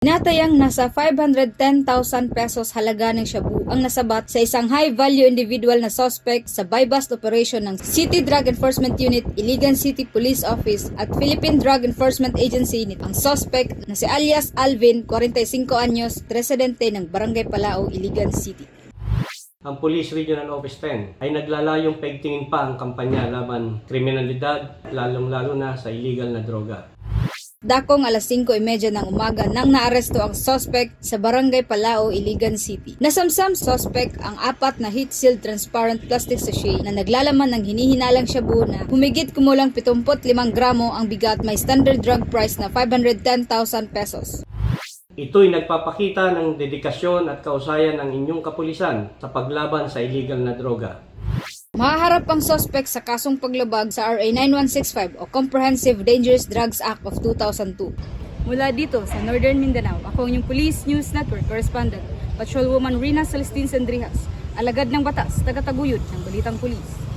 Natayang nasa 510,000 pesos halaga ng shabu ang nasabat sa isang high-value individual na suspect sa buy-bust operation ng City Drug Enforcement Unit, Iligan City Police Office at Philippine Drug Enforcement Agency ang suspect na si alias Alvin, 45 anyos, residente ng Barangay Palao, Iligan City. Ang Police Regional Office 10 ay naglalayong pagtingin pa ang kampanya laban kriminalidad, lalong-lalo na sa illegal na droga. Dakong alas 5.30 ng umaga nang naaresto ang suspect sa Barangay Palao, Iligan City. Nasamsam suspect ang apat na heat-sealed transparent plastic sachet na naglalaman ng hinihinalang shabu na humigit kumulang 75 gramo ang bigat may standard drug price na 510,000 pesos. Ito'y nagpapakita ng dedikasyon at kausayan ng inyong kapulisan sa paglaban sa illegal na droga. Mahaharap ang suspect sa kasong paglabag sa RA 9165 o Comprehensive Dangerous Drugs Act of 2002. Mula dito sa Northern Mindanao, ako ang inyong Police News Network Correspondent, Patrolwoman Rina Celestine Sendrijas, alagad ng batas, tagataguyod ng Balitang Pulis.